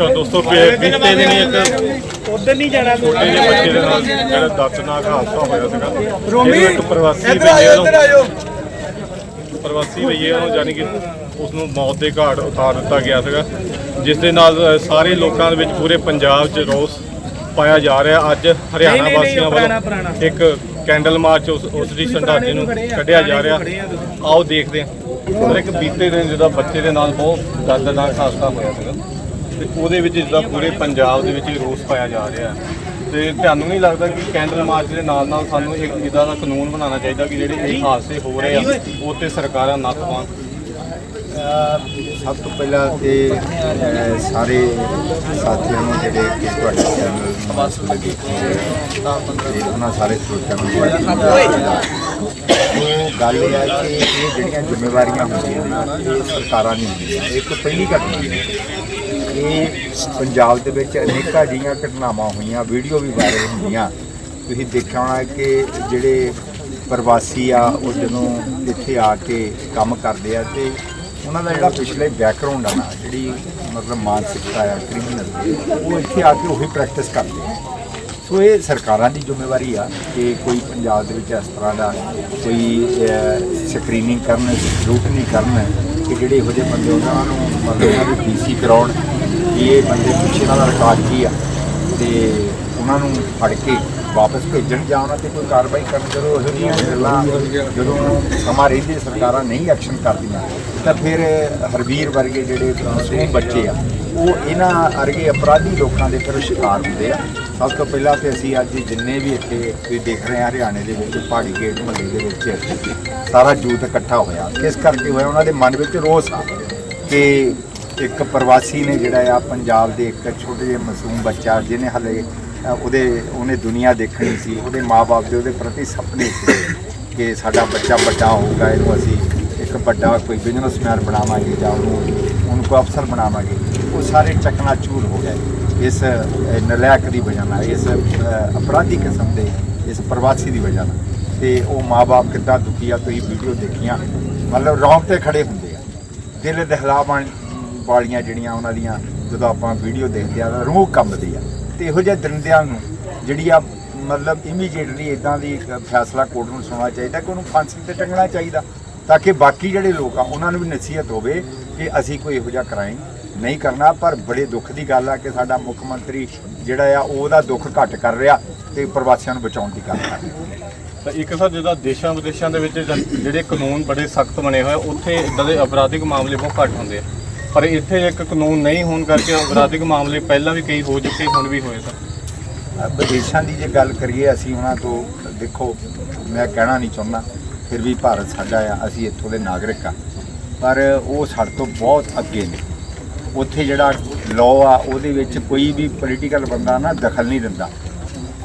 ਨਮਸਕਾਰ ਦੋਸਤੋ ਬੀ- ਬੀਤੇ ਦਿਨ ਇੱਕ ਉਧਰ ਨਹੀਂ ਜਾਣਾ ਛੋਟੇ ਜਿਹੇ ਬੱਚੇ ਦੇ ਨਾਲ ਜਿਹੜਾ ਦਰਦਨਾਕ ਹਾਦਸਾ ਹੋਇਆ ਸੀਗਾ। ਰੋਮੀ ਇੱਕ ਪ੍ਰਵਾਸੀ ਇੱਧਰ ਆਇਓ ਇੱਧਰ ਆਇਓ। ਪ੍ਰਵਾਸੀ ਵਈਏ ਨੂੰ ਜਾਨੀ ਕਿ ਉਸ ਨੂੰ ਮੌਤ ਦੇ ਘਾਟ ਉਤਾਰ ਦਿੱਤਾ ਗਿਆ ਸੀਗਾ। ਜਿਸ ਦੇ ਨਾਲ ਅ, ਸਾਰੇ ਲੋਕਾਂ ਦੇ ਵਿੱਚ ਪੂਰੇ ਪੰਜਾਬ 'ਚ ਰੋਸ ਪਾਇਆ ਜਾ ਰਿਹਾ। ਅੱਜ ਹਰਿਆਣਾ ਨਹੀਂ, ਨਹੀਂ, ਵਾਸੀਆਂ ਪੁਰਾਣਾ, ਵੱਲੋਂ ਪੁਰਾਣਾ। ਇੱਕ ਕੈਂਡਲ ਮਾਰਚ ਉਸ ਉਸ ਦੀ ਸੰਡਾਜੀ ਨੂੰ ਕੱਢਿਆ ਜਾ ਰਿਹਾ। ਆਓ ਦੇਖਦੇ ਹਾਂ। ਪਰ ਇੱਕ ਬੀਤੇ ਦਿਨ ਜਿਹਦਾ ਬੱਚੇ ਦੇ ਨਾਲ ਬਹੁਤ ਦਰਦਨਾਕ ਹਾਦਸਾ ਹੋਇਆ ਸੀਗਾ। ਤੇ ਉਹਦੇ ਵਿੱਚ ਜਿੱਦਾਂ ਪੂਰੇ ਪੰਜਾਬ ਦੇ ਵਿੱਚ ਹੀ ਰੋਸ ਪਾਇਆ ਜਾ ਰਿਹਾ ਤੇ ਤੁਹਾਨੂੰ ਨਹੀਂ ਲੱਗਦਾ ਕਿ ਕੈਂਡਲ ਮਾਰਚ ਦੇ ਨਾਲ ਨਾਲ ਸਾਨੂੰ ਇੱਕ ਇਦਾਂ ਦਾ ਕਾਨੂੰਨ ਬਣਾਉਣਾ ਚਾਹੀਦਾ ਕਿ ਜਿਹੜੇ ਇਹ ਹਾਦਸੇ ਹੋ ਰਹੇ ਆ ਉਹ ਤੇ ਸਰਕਾਰਾਂ ਨੱਥ ਪਾਉਣ? ਸਭ ਤੋਂ ਪਹਿਲਾਂ ਤੇ ਸਾਰੇ ਸਾਥੀਆਂ ਨੂੰ ਜਿਹੜੇ ਕਿ ਤੁਹਾਡੇ ਚੈਨਲ ਵਾਸਤੇ ਲੱਗੇ ਤੇ ਉਹਨਾਂ ਸਾਰੇ ਸਰੋਤਿਆਂ ਨੂੰ ਉਹ ਗੱਲ ਇਹ ਹੈ ਕਿ ਇਹ ਜਿਹੜੀਆਂ ਜ਼ਿੰਮੇਵਾਰੀਆਂ ਹੁੰਦੀਆਂ ਨਾ ਇਹ ਸਰਕਾਰਾਂ ਨਹੀਂ ਹੁੰਦੀਆਂ। ਇਹ ਤੋਂ ਪਹਿਲੀ ਘਟਨਾ ਹੈ। ਇਹ ਪੰਜਾਬ ਦੇ ਵਿੱਚ ਅਨੇਕਾਂ ਜਿਹੀਆਂ ਘਟਨਾਵਾਂ ਹੋਈਆਂ, ਵੀਡੀਓ ਵੀ ਵਾਇਰਲ ਹੁੰਦੀਆਂ। ਤੁਸੀਂ ਦੇਖਿਆ ਹੋਣਾ ਕਿ ਜਿਹੜੇ ਪ੍ਰਵਾਸੀ ਆ, ਉਹ ਜਦੋਂ ਇੱਥੇ ਆ ਕੇ ਕੰਮ ਕਰਦੇ ਆ ਤੇ ਉਹਨਾਂ ਦਾ ਜਿਹੜਾ ਪਿਛਲੇ ਬੈਕਗ੍ਰਾਉਂਡ ਆ ਨਾ, ਜਿਹੜੀ ਮਤਲਬ ਮਾਨਸਿਕਤਾ ਆ ਕ੍ਰਿਮੀਨਲ ਉਹ ਇੱਥੇ ਆ ਕੇ ਉਹੀ ਪ੍ਰੈਕਟਿਸ ਕਰਦੇ ਆ। ਸੋ ਇਹ ਸਰਕਾਰਾਂ ਦੀ ਜ਼ਿੰਮੇਵਾਰੀ ਆ ਕਿ ਕੋਈ ਪੰਜਾਬ ਦੇ ਵਿੱਚ ਇਸ ਤਰ੍ਹਾਂ ਦਾ ਕੋਈ ਸਕਰੀਨਿੰਗ ਕਰਨ ਸਕਰੂਟਨੀ ਕਰਨ, ਕਿ ਜਿਹੜੇ ਇਹੋ ਜਿਹੇ ਬੰਦੇ ਉਹਨਾਂ ਨੂੰ ਮਤਲਬ ਉਹਨਾਂ ਦੀ ਡੀਸੀ ਕਰਾਉਣ। ਕਿ ਇਹ ਬੰਦੇ ਪਿੱਛੇ ਦਾ ਰਿਕਾਰਡ ਕੀ ਆ? ਤੇ ਉਹਨਾਂ ਨੂੰ ਫੜ ਕੇ ਵਾਪਸ ਭੇਜਣ ਜਾਂ ਉਹਨਾਂ ਤੇ ਕੋਈ ਕਾਰਵਾਈ ਕਰਨ ਜਦੋਂ ਇਹੋ ਜਿਹੀਆਂ ਗੱਲਾਂ ਜਦੋਂ ਸਮਾਂ ਰਹਿੰਦੇ, ਸਰਕਾਰਾਂ ਨਹੀਂ ਐਕਸ਼ਨ ਕਰਦੀਆਂ, ਤਾਂ ਫਿਰ ਹਰਵੀਰ ਵਰਗੇ ਜਿਹੜੇ ਮਾਸੂਮ ਬੱਚੇ ਆ, ਉਹ ਇਹਨਾਂ ਅਰਗੇ ਅਪਰਾਧੀ ਲੋਕਾਂ ਦੇ ਫਿਰ ਸ਼ਿਕਾਰ ਹੁੰਦੇ ਆ। ਸਭ ਤੋਂ ਪਹਿਲਾਂ ਤੇ ਅਸੀਂ ਅੱਜ ਜਿੰਨੇ ਵੀ ਇੱਥੇ ਤੁਸੀਂ ਦੇਖ ਰਹੇ ਆ, ਹਰਿਆਣੇ ਦੇ ਵਿੱਚ, ਪਹਾੜੀ ਗੇਟ ਮਹੱਲੇ ਦੇ ਵਿੱਚ ਸਾਰਾ ਜੂਥ ਇਕੱਠਾ ਹੋਇਆ। ਕਿਸ ਕਰਕੇ ਹੋਇਆ, ਉਹਨਾਂ ਦੇ ਮਨ ਵਿੱਚ ਰੋਸ ਆ ਕਿ ਇੱਕ ਪ੍ਰਵਾਸੀ ਨੇ ਜਿਹੜਾ ਆ ਪੰਜਾਬ ਦੇ ਇੱਕ ਛੋਟੇ ਜਿਹੇ ਮਾਸੂਮ ਬੱਚਾ ਜਿਹਨੇ ਹਲੇ ਉਹਦੇ ਉਹਨੇ ਦੁਨੀਆ ਦੇਖਣੀ ਸੀ ਉਹਦੇ ਮਾਪੇ ਦੇ ਉਹਦੇ ਪ੍ਰਤੀ ਸੁਪਨੇ ਸੀ ਕਿ ਸਾਡਾ ਬੱਚਾ ਵੱਡਾ ਹੋਊਗਾ ਇਹਨੂੰ ਅਸੀਂ ਇੱਕ ਵੱਡਾ ਕੋਈ ਬਿਜ਼ਨਸਮੈਨ ਬਣਾਵਾਂਗੇ ਜਾਂ ਉਹਨੂੰ ਉਹਨੂੰ ਕੋਈ ਅਫਸਰ ਬਣਾਵਾਂਗੇ। ਉਹ ਸਾਰੇ ਚੱਕਣਾ ਚਕਨਾਚੂਰ ਹੋ ਗਏ। ਇਸ ਅ, ਨਲਾਇਕ ਦੀ ਵਜ੍ਹਾ ਨਾਲ ਇਸ ਅਪਰਾਧੀ ਕਿਸਮ ਦੇ ਇਸ ਪ੍ਰਵਾਸੀ ਦੀ ਵਜ੍ਹਾ ਨਾਲ। ਤੇ ਉਹ ਮਾਪੇ ਕਿੱਦਾਂ ਦੁਖੀ ਆ ਤੁਸੀਂ ਵੀਡੀਓ ਦੇਖੀਆਂ। ਮਤਲਬ ਰੌਂਗਟੇ ਖੜੇ ਹੁੰਦੇ ਆ। ਦਿਲ ਦਹਿਲਾਵਾਂ ਵਾਲੀਆਂ ਜਿਹੜੀਆਂ ਉਹਨਾਂ ਦੀਆਂ ਜਦੋਂ ਆਪਾਂ ਵੀਡੀਓ ਦੇਖਦੇ ਆ ਤਾਂ ਰੂਹ ਕੰਬਦੀ ਆ। ਤੇ ਇਹੋ ਜਿਹੇ ਦਰਿੰਦਿਆਂ ਨੂੰ ਜਿਹੜੀ ਆ ਮਤਲਬ ਇਮੀਡੀਏਟਲੀ ਇਦਾਂ ਦੀ ਫੈਸਲਾ ਕੋਰਟ ਨੂੰ ਸੁਣਨਾ ਚਾਹੀਦਾ ਕਿ ਉਹਨੂੰ ਫਾਂਸੀ ਤੇ ਟੰਗਣਾ ਚਾਹੀਦਾ ਤਾਂ ਕਿ ਬਾਕੀ ਜਿਹੜੇ ਲੋਕ ਆ ਉਹਨਾਂ ਨੂੰ ਵੀ ਨਸੀਹਤ ਹੋਵੇ ਕਿ ਅਸੀਂ ਕੋਈ ਇਹੋ ਜਿਹਾ ਕ੍ਰਾਈਮ ਨਹੀਂ ਕਰਨਾ। ਪਰ ਬੜੇ ਦੁੱਖ ਦੀ ਗੱਲ ਆ ਕਿ ਸਾਡਾ ਮੁੱਖ ਮੰਤਰੀ ਜਿਹੜਾ ਆ ਉਹ ਉਹਦਾ ਦੁੱਖ ਘੱਟ ਕਰ ਰਿਹਾ ਤੇ ਪ੍ਰਵਾਸੀਆਂ ਨੂੰ ਬਚਾਉਣ ਦੀ ਗੱਲ ਕਰ ਰਿਹਾ। ਤਾਂ ਇੱਕ ਸਰ ਜਿਹਦਾ ਦੇਸ਼ਾਂ ਵਿਦੇਸ਼ਾਂ ਦੇ ਵਿੱਚ ਜਿਹੜੇ ਕਾਨੂੰਨ ਬੜੇ ਸਖਤ ਬਣੇ ਹੋਏ ਉੱਥੇ ਇਦਾਂ ਦੇ ਅਪਰਾਧਿਕ ਮਾਮਲੇ ਬਹੁਤ ਘੱਟ ਹੁੰਦੇ ਆ। ਪਰ ਇੱਥੇ ਇੱਕ ਕਾਨੂੰਨ ਨਹੀਂ ਹੋਣ ਕਰਕੇ ਅਪਰਾਧਿਕ ਮਾਮਲੇ ਪਹਿਲਾਂ ਵੀ ਕਈ ਹੋ ਚੁੱਕੇ, ਹੁਣ ਵੀ ਹੋਏ ਸਰ ਵਿਦੇਸ਼ਾਂ ਦੀ ਜੇ ਗੱਲ ਕਰੀਏ, ਅਸੀਂ ਉਹਨਾਂ ਤੋਂ, ਦੇਖੋ, ਮੈਂ ਕਹਿਣਾ ਨਹੀਂ ਚਾਹੁੰਦਾ, ਫਿਰ ਵੀ ਭਾਰਤ ਸਾਡਾ ਆ, ਅਸੀਂ ਇੱਥੋਂ ਦੇ ਨਾਗਰਿਕ ਆ। ਪਰ ਉਹ ਸਾਡੇ ਤੋਂ ਬਹੁਤ ਅੱਗੇ ਨੇ। ਉੱਥੇ ਜਿਹੜਾ ਲਾਅ ਆ, ਉਹਦੇ ਵਿੱਚ ਕੋਈ ਵੀ ਪੋਲੀਟੀਕਲ ਬੰਦਾ ਨਾ ਦਖਲ ਨਹੀਂ ਦਿੰਦਾ।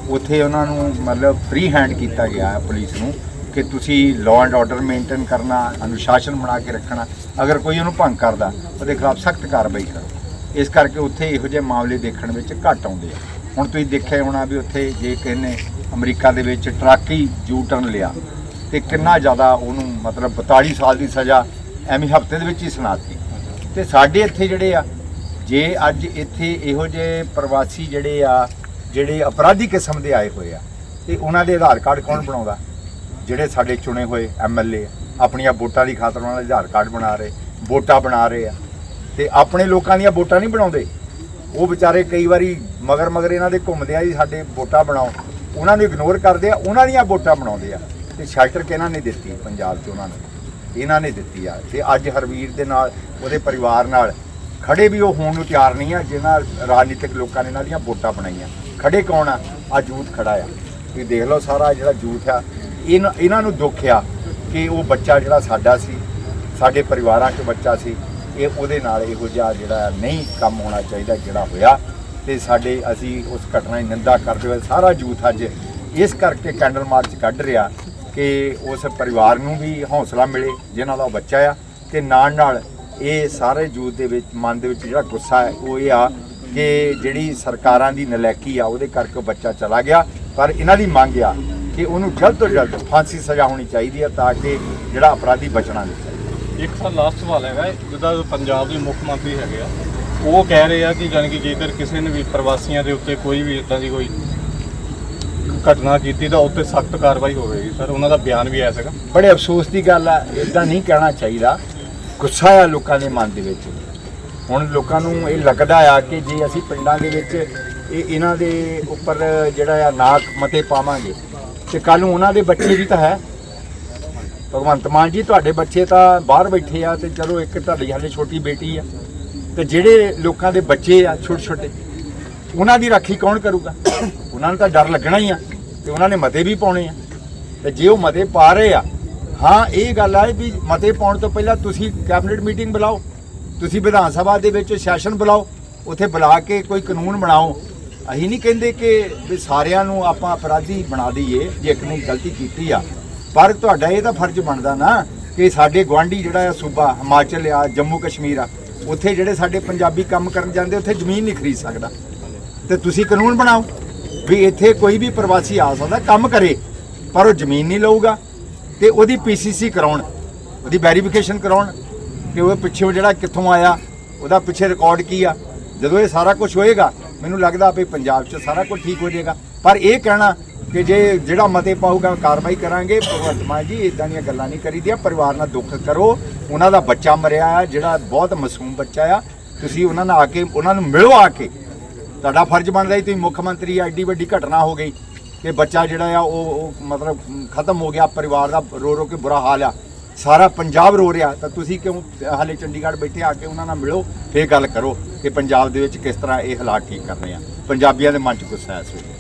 ਉੱਥੇ ਉਹਨਾਂ ਨੂੰ ਮਤਲਬ ਫ੍ਰੀ ਹੈਂਡ ਕੀਤਾ ਗਿਆ ਹੈ ਪੁਲਿਸ ਨੂੰ। ਕਿ ਤੁਸੀਂ ਲਾਅ ਐਂਡ ਆਰਡਰ ਮੇਨਟੇਨ ਕਰਨਾ, ਅਨੁਸ਼ਾਸਨ ਬਣਾ ਕੇ ਰੱਖਣਾ, ਅਗਰ ਕੋਈ ਉਹਨੂੰ ਭੰਗ ਕਰਦਾ, ਉਹਦੇ ਖਿਲਾਫ ਸਖਤ ਕਾਰਵਾਈ ਕਰੋ। ਇਸ ਕਰਕੇ ਉੱਥੇ ਇਹੋ ਜਿਹੇ ਮਾਮਲੇ ਦੇਖਣ ਵਿੱਚ ਘੱਟ ਆਉਂਦੇ ਆ। ਹੁਣ ਤੁਸੀਂ ਦੇਖਿਆ ਹੋਣਾ ਵੀ ਉੱਥੇ ਜੇ ਕਿਸੇ ਨੇ ਅਮਰੀਕਾ ਦੇ ਵਿੱਚ ਟਰੱਕੀ ਯੂ ਟਰਨ ਲਿਆ, ਤੇ ਕਿੰਨਾ ਜ਼ਿਆਦਾ ਉਹਨੂੰ ਮਤਲਬ 42 ਸਾਲ ਦੀ ਸਜ਼ਾ ਐਵੇਂ ਹਫ਼ਤੇ ਦੇ ਵਿੱਚ ਹੀ ਸੁਣਾਤੀ। ਤੇ ਸਾਡੇ ਇੱਥੇ ਜਿਹੜੇ ਆ, ਜੇ ਅੱਜ ਇੱਥੇ ਇਹੋ ਜਿਹੇ ਪ੍ਰਵਾਸੀ ਜਿਹੜੇ ਆ, ਜਿਹੜੇ ਅਪਰਾਧੀ ਕਿਸਮ ਦੇ ਆਏ ਹੋਏ ਆ, ਤੇ ਉਹਨਾਂ ਦੇ ਆਧਾਰ ਕਾਰਡ ਕੌਣ ਬਣਾਉਂਦਾ? ਜਿਹੜੇ ਸਾਡੇ ਚੁਣੇ ਹੋਏ ਐਮਐਲਏ ਆਪਣੀਆਂ ਵੋਟਾਂ ਦੀ ਖਾਤਰ ਉਹਨਾਂ ਦੇ ਆਧਾਰ ਕਾਰਡ ਬਣਾ ਰਹੇ, ਵੋਟਾਂ ਬਣਾ ਰਹੇ ਆ। ਤੇ ਆਪਣੇ ਲੋਕਾਂ ਦੀਆਂ ਵੋਟਾਂ ਨਹੀਂ ਬਣਾਉਂਦੇ। ਉਹ ਵਿਚਾਰੇ ਕਈ ਵਾਰੀ ਮਗਰ ਮਗਰ ਇਹਨਾਂ ਦੇ ਘੁੰਮਦੇ ਆ ਜੀ, ਸਾਡੇ ਵੋਟਾਂ ਬਣਾਓ। ਉਹਨਾਂ ਨੂੰ ਇਗਨੋਰ ਕਰਦੇ ਆ, ਉਹਨਾਂ ਦੀਆਂ ਵੋਟਾਂ ਬਣਾਉਂਦੇ ਆ। ਤੇ ਸ਼ੈਲਟਰ ਕਿਹਨਾਂ ਨੇ ਦਿੱਤੀ? ਪੰਜਾਬ 'ਚ ਉਹਨਾਂ ਨੂੰ। ਇਹਨਾਂ ਨੇ ਦਿੱਤੀ ਆ। ਤੇ ਅੱਜ ਹਰਵੀਰ ਦੇ ਨਾਲ, ਉਹਦੇ ਪਰਿਵਾਰ ਨਾਲ ਖੜੇ ਵੀ ਉਹ ਹੋਣ ਨੂੰ ਤਿਆਰ ਨਹੀਂ ਆ ਜਿਨ੍ਹਾਂ ਰਾਜਨੀਤਿਕ ਲੋਕਾਂ ਨੇ ਇਹਨਾਂ ਦੀਆਂ ਵੋਟਾਂ ਬਣਾਈਆਂ। ਖੜੇ ਕੌਣ ਆ? ਆ ਜੂਥ ਖੜਾ ਆ। ਤੁਸੀਂ ਦੇਖ ਲਓ ਸਾਰਾ ਜਿਹੜਾ ਜੂਥ ਆ ਇਹਨਾਂ ਇਹਨਾਂ ਨੂੰ ਦੁੱਖ ਆ ਕਿ ਉਹ ਬੱਚਾ ਜਿਹੜਾ ਸਾਡਾ ਸੀ, ਸਾਡੇ ਪਰਿਵਾਰਾਂ 'ਚ ਬੱਚਾ ਸੀ, ਇਹ ਉਹਦੇ ਨਾਲ ਇਹੋ ਜਿਹਾ ਜਿਹੜਾ ਨਹੀਂ ਕੰਮ ਹੋਣਾ ਚਾਹੀਦਾ ਜਿਹੜਾ ਹੋਇਆ ਤੇ ਸਾਡੇ ਅਸੀਂ ਉਸ ਘਟਨਾ ਦੀ ਨਿੰਦਾ ਕਰਦੇ ਹੋਏ ਸਾਰਾ ਜੂਥ ਅੱਜ ਇਸ ਕਰਕੇ ਕੈਂਡਲ ਮਾਰਚ ਕੱਢ ਰਿਹਾ ਕਿ ਉਸ ਪਰਿਵਾਰ ਨੂੰ ਵੀ ਹੌਸਲਾ ਮਿਲੇ, ਜਿਨ੍ਹਾਂ ਦਾ ਉਹ ਬੱਚਾ ਆ, ਤੇ ਨਾਲ ਨਾਲ ਇਹ ਸਾਰੇ ਜੂਥ ਦੇ ਵਿੱਚ, ਮਨ ਦੇ ਵਿੱਚ ਜਿਹੜਾ ਗੁੱਸਾ ਹੈ, ਉਹ ਇਹ ਆ ਕਿ ਜਿਹੜੀ ਸਰਕਾਰਾਂ ਦੀ ਨਲੈਕੀ ਆ, ਉਹਦੇ ਕਰਕੇ ਉਹ ਬੱਚਾ ਚਲਾ ਗਿਆ, ਪਰ ਇਹਨਾਂ ਦੀ ਮੰਗ ਆ ਕਿ ਉਹਨੂੰ ਜਲਦ ਤੋਂ ਜਲਦ ਫਾਂਸੀ ਸਜ਼ਾ ਹੋਣੀ ਚਾਹੀਦੀ ਹੈ ਤਾਂ ਕਿ ਜਿਹੜਾ ਅਪਰਾਧੀ ਬਚਣਾ ਨਹੀਂ ਚਾਹੀਦਾ। ਇੱਕ ਸਰ ਲਾਸਟ ਸਵਾਲ ਹੈਗਾ ਜਿੱਦਾਂ ਪੰਜਾਬ ਦੇ ਮੁੱਖ ਮੰਤਰੀ ਹੈਗੇ ਆ ਉਹ ਕਹਿ ਰਹੇ ਆ ਕਿ ਜਾਣੀ ਕਿ ਜੇਕਰ ਕਿਸੇ ਨੇ ਵੀ ਪ੍ਰਵਾਸੀਆਂ ਦੇ ਉੱਤੇ ਕੋਈ ਵੀ ਇਦਾਂ ਦੀ ਕੋਈ ਘਟਨਾ ਕੀਤੀ ਤਾਂ ਉੱਤੇ ਸਖਤ ਕਾਰਵਾਈ ਹੋਵੇਗੀ। ਸਰ ਉਹਨਾਂ ਦਾ ਬਿਆਨ ਵੀ ਆਇਆ ਸੀਗਾ ਬੜੇ ਅਫਸੋਸ ਦੀ ਗੱਲ ਆ ਇਦਾਂ ਨਹੀਂ ਕਹਿਣਾ ਚਾਹੀਦਾ। ਗੁੱਸਾ ਆ ਲੋਕਾਂ ਦੇ ਮਨ ਦੇ ਵਿੱਚ। ਹੁਣ ਲੋਕਾਂ ਨੂੰ ਇਹ ਲੱਗਦਾ ਆ ਕਿ ਜੇ ਅਸੀਂ ਪਿੰਡਾਂ ਦੇ ਵਿੱਚ ਇਹ ਇਹਨਾਂ ਦੇ ਉੱਪਰ ਜਿਹੜਾ ਆ ਨਾਕ ਮਤੇ ਪਾਵਾਂਗੇ ਤੇ ਕੱਲ ਨੂੰ ਉਹਨਾਂ ਦੇ ਬੱਚੇ ਵੀ ਤਾਂ ਹੈ। ਭਗਵੰਤ ਮਾਨ ਜੀ, ਤੁਹਾਡੇ ਬੱਚੇ ਤਾਂ ਬਾਹਰ ਬੈਠੇ ਆ ਤੇ ਚਲੋ ਇੱਕ ਤੁਹਾਡੀ ਹਾਲੇ ਛੋਟੀ ਬੇਟੀ ਆ ਤੇ ਜਿਹੜੇ ਲੋਕਾਂ ਦੇ ਬੱਚੇ ਆ ਛੋਟੇ ਛੋਟੇ, ਉਹਨਾਂ ਦੀ ਰਾਖੀ ਕੌਣ ਕਰੂਗਾ? ਉਹਨਾਂ ਨੂੰ ਤਾਂ ਡਰ ਲੱਗਣਾ ਹੀ ਆ ਤੇ ਉਹਨਾਂ ਨੇ ਮਤੇ ਵੀ ਪਾਉਣੇ ਆ। ਤੇ ਜੇ ਉਹ ਮਤੇ ਪਾ ਰਹੇ ਆ, ਹਾਂ, ਇਹ ਗੱਲ ਆ ਵੀ ਮਤੇ ਪਾਉਣ ਤੋਂ ਪਹਿਲਾਂ ਤੁਸੀਂ ਕੈਬਨਿਟ ਮੀਟਿੰਗ ਬੁਲਾਓ, ਤੁਸੀਂ ਵਿਧਾਨ ਸਭਾ ਦੇ ਵਿੱਚ ਸੈਸ਼ਨ ਬੁਲਾਓ, ਉੱਥੇ ਬੁਲਾ ਕੇ ਕੋਈ ਕਾਨੂੰਨ ਬਣਾਓ ਅਸੀਂ ਨਹੀਂ ਕਹਿੰਦੇ ਕਿ ਵੀ ਸਾਰਿਆਂ ਨੂੰ ਆਪਾਂ ਅਪਰਾਧੀ ਬਣਾ ਦਈਏ, ਜੇ ਇੱਕ ਨੇ ਗਲਤੀ ਕੀਤੀ ਆ। ਪਰ ਤੁਹਾਡਾ ਇਹ ਤਾਂ ਫਰਜ਼ ਬਣਦਾ ਨਾ ਕਿ ਸਾਡੇ ਗਵਾਂਢੀ ਜਿਹੜਾ ਆ, ਸੂਬਾ ਹਿਮਾਚਲ ਆ, ਜੰਮੂ ਕਸ਼ਮੀਰ ਆ, ਉੱਥੇ ਜਿਹੜੇ ਸਾਡੇ ਪੰਜਾਬੀ ਕੰਮ ਕਰਨ ਜਾਂਦੇ, ਉੱਥੇ ਜ਼ਮੀਨ ਨਹੀਂ ਖਰੀਦ ਸਕਦਾ। ਤੇ ਤੁਸੀਂ ਕਾਨੂੰਨ ਬਣਾਓ ਵੀ ਇੱਥੇ ਕੋਈ ਵੀ ਪ੍ਰਵਾਸੀ ਆ ਸਕਦਾ, ਕੰਮ ਕਰੇ, ਪਰ ਉਹ ਜ਼ਮੀਨ ਨਹੀਂ ਲਊਗਾ ਤੇ ਉਹਦੀ ਪੀਸੀਸੀ ਕਰਾਉਣ, ਉਹਦੀ ਵੈਰੀਫਿਕੇਸ਼ਨ ਕਰਾਉਣ ਕਿ ਉਹ ਪਿੱਛੇ ਜਿਹੜਾ ਕਿੱਥੋਂ ਆਇਆ, ਉਹਦਾ ਪਿੱਛੇ ਰਿਕਾਰਡ ਕੀ ਆ। ਜਦੋਂ ਇਹ ਸਾਰਾ ਕੁਝ ਹੋਏਗਾ ਮੈਨੂੰ ਲੱਗਦਾ ਵੀ ਪੰਜਾਬ 'ਚ ਸਾਰਾ ਕੁਝ ਠੀਕ ਹੋ ਜਾਏਗਾ। ਪਰ ਇਹ ਕਹਿਣਾ ਕਿ ਜੇ ਜਿਹੜਾ ਮਤੇ ਪਾਊਗਾ ਕਾਰਵਾਈ ਕਰਾਂਗੇ। ਭਗਵੰਤ ਮਾਨ ਜੀ ਇਦਾਂ ਦੀਆਂ ਗੱਲਾਂ ਨਹੀਂ ਕਰੀਦੀਆਂ। ਪਰਿਵਾਰ ਨਾਲ ਦੁੱਖ ਕਰੋ। ਉਹਨਾਂ ਦਾ ਬੱਚਾ ਮਰਿਆ ਆ ਜਿਹੜਾ ਬਹੁਤ ਮਾਸੂਮ ਬੱਚਾ ਆ। ਤੁਸੀਂ ਉਹਨਾਂ ਨਾਲ ਆ ਕੇ ਉਹਨਾਂ ਨੂੰ ਮਿਲੋ ਆ ਕੇ। ਤੁਹਾਡਾ ਫਰਜ਼ ਬਣਦਾ ਜੀ ਤੁਸੀਂ ਮੁੱਖ ਮੰਤਰੀ ਆ, ਐਡੀ ਵੱਡੀ ਘਟਨਾ ਹੋ ਗਈ। ਕਿ ਬੱਚਾ ਜਿਹੜਾ ਆ ਉਹ ਉਹ ਮਤਲਬ ਖਤਮ ਹੋ ਗਿਆ। ਪਰਿਵਾਰ ਦਾ ਰੋ ਰੋ ਕੇ ਬੁਰਾ ਹਾਲ ਆ। ਸਾਰਾ ਪੰਜਾਬ ਰੋ ਰਿਹਾ ਤਾਂ ਤੁਸੀਂ ਕਿਉਂ ਹਾਲੇ ਚੰਡੀਗੜ੍ਹ ਬੈਠੇ ਆ ਕੇ ਉਹਨਾਂ ਨਾਲ ਮਿਲੋ ਫੇਰ ਗੱਲ ਕਰੋ ਕਿ ਪੰਜਾਬ ਦੇ ਵਿੱਚ ਕਿਸ ਤਰ੍ਹਾਂ ਇਹ ਹਾਲਾਤ ਠੀਕ ਕਰਨੇ ਆ। ਪੰਜਾਬੀਆਂ ਦੇ ਮਨ 'ਚ ਗੁੱਸਾ ਹੈ ਇਸ ਵੇਲੇ।